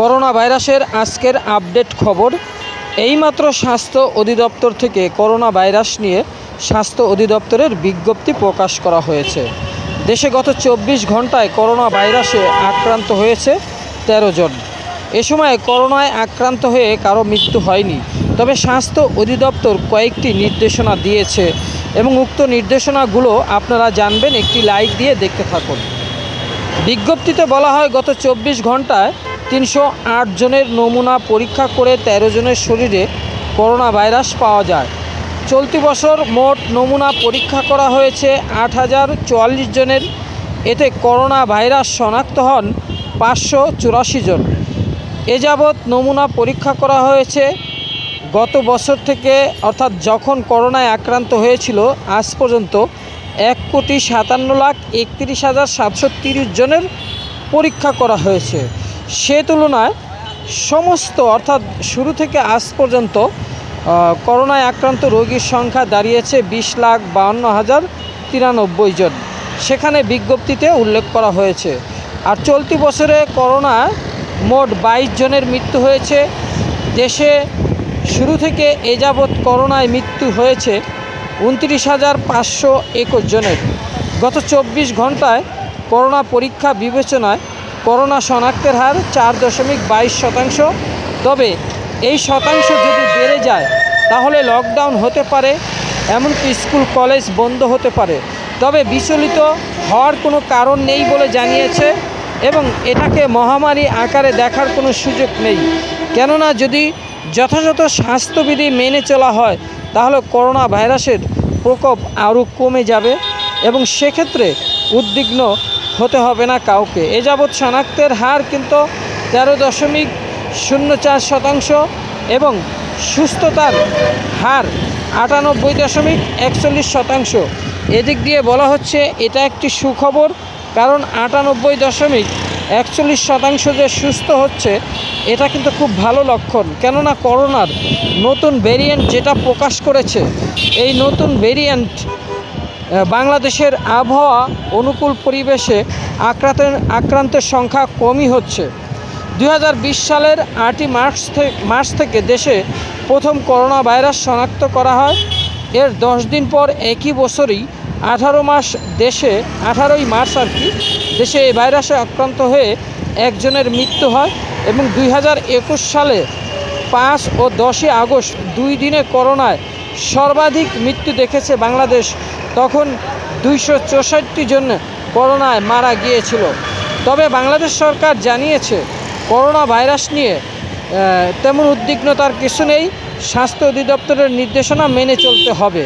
Corona ভাইরাসের আজকের update খবর, এইমাত্র স্বাস্থ্য অধিদপ্তর থেকে করোনা ভাইরাস নিয়ে স্বাস্থ্য অধিদপ্তরের বিজ্ঞপ্তি প্রকাশ করা হয়েছে। দেশে গত চব্বিশ ঘন্টায় করোনা ভাইরাসে আক্রান্ত হয়েছে তেরো জন। এ সময় করোনায় আক্রান্ত হয়ে কারও মৃত্যু হয়নি। তবে স্বাস্থ্য অধিদপ্তর কয়েকটি নির্দেশনা দিয়েছে এবং উক্ত নির্দেশনাগুলো আপনারা জানবেন, একটি লাইক দিয়ে দেখতে থাকুন। বিজ্ঞপ্তিতে বলা হয়, গত চব্বিশ ঘন্টায় তিনশো আট জনের নমুনা পরীক্ষা করে ১৩ জনের শরীরে করোনা ভাইরাস পাওয়া যায়। চলতি বছর মোট নমুনা পরীক্ষা করা হয়েছে আট হাজার চুয়াল্লিশ জনের। এতে করোনা ভাইরাস শনাক্ত হন পাঁচশো চুরাশি জন। এ যাবৎ নমুনা পরীক্ষা করা হয়েছে। গত বছর থেকে, অর্থাৎ যখন করোনায় আক্রান্ত হয়েছিল, আজ পর্যন্ত এক কোটি সাতান্ন লাখ একত্রিশ হাজার সাতশো তিরিশ জনের পরীক্ষা করা হয়েছে। সে তুলনায় সমস্ত, অর্থাৎ শুরু থেকে আজ পর্যন্ত করোনায় আক্রান্ত রোগীর সংখ্যা দাঁড়িয়েছে বিশ লাখ বাহান্ন হাজার তিরানব্বই জন। সেখানে বিজ্ঞপ্তিতে উল্লেখ করা হয়েছে, আর চলতি বছরে করোনা মোট বাইশ জনের মৃত্যু হয়েছে। দেশে শুরু থেকে এ যাবৎ করোনায় মৃত্যু হয়েছে উনত্রিশ হাজার পাঁচশো একুশ জনের। গত চব্বিশ ঘন্টায় করোনা পরীক্ষা বিবেচনায় করোনা শনাক্তের হার চার দশমিক বাইশ শতাংশ। তবে এই শতাংশ যদি বেড়ে যায়, তাহলে লকডাউন হতে পারে, এমনকি স্কুল, কলেজ বন্ধ হতে পারে। তবে বিচলিত হওয়ার কোনো কারণ নেই বলে জানিয়েছে এবং এটাকে মহামারী আকারে দেখার কোনো সুযোগ নেই। কেননা যদি যথাযথ স্বাস্থ্যবিধি মেনে চলা হয়, তাহলে করোনা ভাইরাসের প্রকোপ আরও কমে যাবে এবং সেক্ষেত্রে উদ্বিগ্ন হতে হবে না কাউকে। এ যাবৎ শনাক্তের হার কিন্তু তেরো দশমিক শূন্য চার শতাংশ এবং সুস্থতার হার আটানব্বই দশমিক একচল্লিশ শতাংশ। এদিক দিয়ে বলা হচ্ছে, এটা একটি সুখবর, কারণ আটানব্বই দশমিক একচল্লিশ শতাংশ যে সুস্থ হচ্ছে, এটা কিন্তু খুব ভালো লক্ষণ। কেননা করোনার নতুন ভেরিয়েন্ট যেটা প্রকাশ করেছে, এই নতুন ভেরিয়েন্ট বাংলাদেশের আবহাওয়া অনুকূল পরিবেশে আক্রান্ত আক্রান্তের সংখ্যা কমই হচ্ছে। দুই হাজার বিশ সালের আটই মার্চ মার্চ থেকে দেশে প্রথম করোনা ভাইরাস শনাক্ত করা হয়। এর দশ দিন পর একই বছরই আঠারো মাস দেশে আঠারোই মার্চ আর কি, দেশে এই ভাইরাসে আক্রান্ত হয়ে একজনের মৃত্যু হয় এবং দুই হাজার একুশ সালে পাঁচ ও দশই আগস্ট দুই দিনে করোনায় সর্বাধিক মৃত্যু দেখেছে বাংলাদেশ। তখন দুইশো চৌষট্টি জন করোনায় মারা গিয়েছিল। তবে বাংলাদেশ সরকার জানিয়েছে, করোনা ভাইরাস নিয়ে তেমন উদ্বিগ্নতার কিছু নেই। স্বাস্থ্য অধিদপ্তরের নির্দেশনা মেনে চলতে হবে।